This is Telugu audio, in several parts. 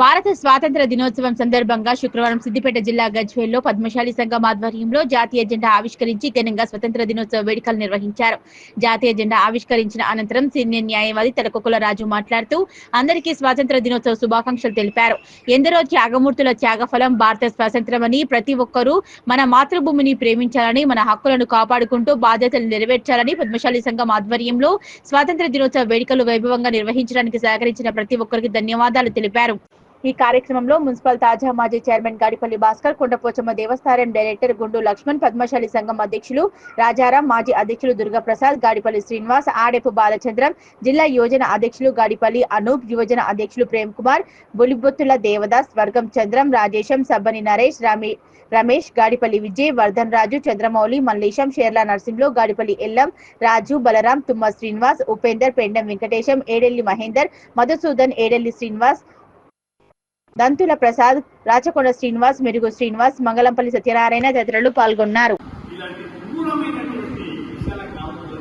భారత స్వాతంత్ర దినోత్సవం సందర్భంగా శుక్రవారం సిద్దిపేట జిల్లా గజ్వేల్లో పద్మశాలి సంఘం ఆధ్వర్యంలో జాతీయ జెండా ఆవిష్కరించి ఘనంగా స్వతంత్ర దినోత్సవ వేడుకలు నిర్వహించారు. జాతీయ జెండా ఆవిష్కరించిన అనంతరం సీనియర్ న్యాయవాది తలకొకుల రాజు మాట్లాడుతూ అందరికీ స్వాతంత్ర దినోత్సవ శుభాకాంక్షలు తెలిపారు. ఎందరో త్యాగమూర్తుల త్యాగఫలం భారత స్వాతంత్రమని ప్రతి ఒక్కరూ మన మాతృభూమిని ప్రేమించాలని మన హక్కులను కాపాడుకుంటూ బాధ్యతలు నెరవేర్చాలని పద్మశాలి సంఘం ఆధ్వర్యంలో స్వాతంత్ర దినోత్సవ వేడుకలు వైభవంగా నిర్వహించడానికి సహకరించిన ప్రతి ఒక్కరికి ధన్యవాదాలు తెలిపారు. ఈ కార్యక్రమంలో మున్సిపల్ తాజా మాజీ చైర్మన్ గాడిపల్లి భాస్కర్ కొండపోచమ్మ దేవస్థానం డైరెక్టర్ గుండు లక్ష్మణ్ పద్మశాలి సంఘం అధ్యక్షులు రాజారాం మాజీ అధ్యక్షులు దుర్గాప్రసాద్ గాడిపల్లి శ్రీనివాస్ ఆడెపు బాలచంద్రం జిల్లా యువజన అధ్యక్షులు గాడిపల్లి అనూప్ యువజన అధ్యక్షులు ప్రేమ్ కుమార్ బులిబొత్తుల దేవదాస్ వర్గం చంద్రం రాజేశం సబ్బని నరేష్ రామి రమేష్ గాడిపల్లి విజయ్ వర్ధన్ రాజు చంద్రమౌళి మల్లేశం షేర్ల నరసింహులు గాడిపల్లి ఎల్లం రాజు బలరాం తుమ్మ శ్రీనివాస్ ఉపేందర్ పెండం వెంకటేశం ఏడెల్లి మహేందర్ మధుసూదన్ ఏడెల్లి శ్రీనివాస్ దంతుల ప్రసాద్ రాచకొండ శ్రీనివాస్ మెరుగు శ్రీనివాస్ మంగళంపల్లి సత్యనారాయణ తదితరులు పాల్గొన్నారు. ఇలాంటి క్రూరమైనటువంటి విషయాల గ్రామంలో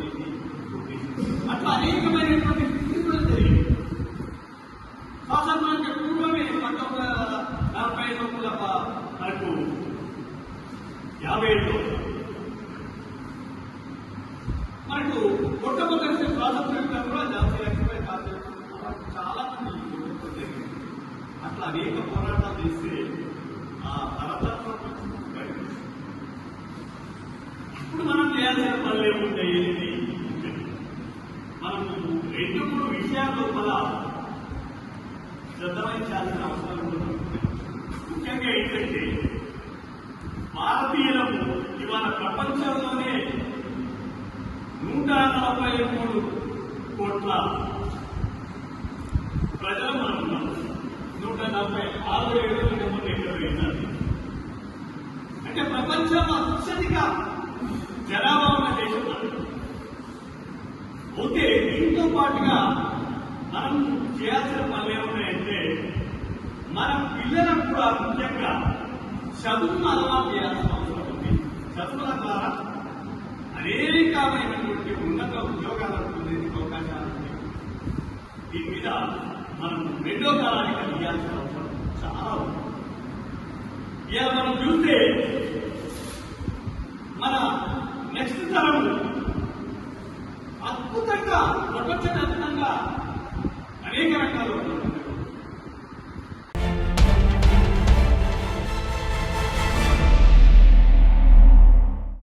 అట్లా అనేక పోరాటాలు చేస్తే ఆ పరతత్వం ఇప్పుడు మనం చేయాల్సిన పనులు ఏముంటాయి ఏంటి? మనం రెండు మూడు విషయాలు మన శ్రద్ధ వహించాల్సిన అవసరం ముఖ్యంగా ఏంటంటే భారతీయులకు ఇవాళ ప్రపంచంలోనే నూట నలభై మూడు కోట్ల ప్రజలు మనం నలభై ఆరు ఏడు ముందు అంటే ప్రపంచం అత్యధిక జనాభా ఉన్న దేశం మనది. అయితే దీంతో పాటుగా మనం చేయాల్సిన పనులు ఏమున్నాయంటే మన పిల్లలకు కూడా ముఖ్యంగా చదువును అలవాటు చేయాల్సిన అవసరం ఉంది చదువుల ద్వారా అనేకమైనటువంటి ఇవాళ మనం చూస్తే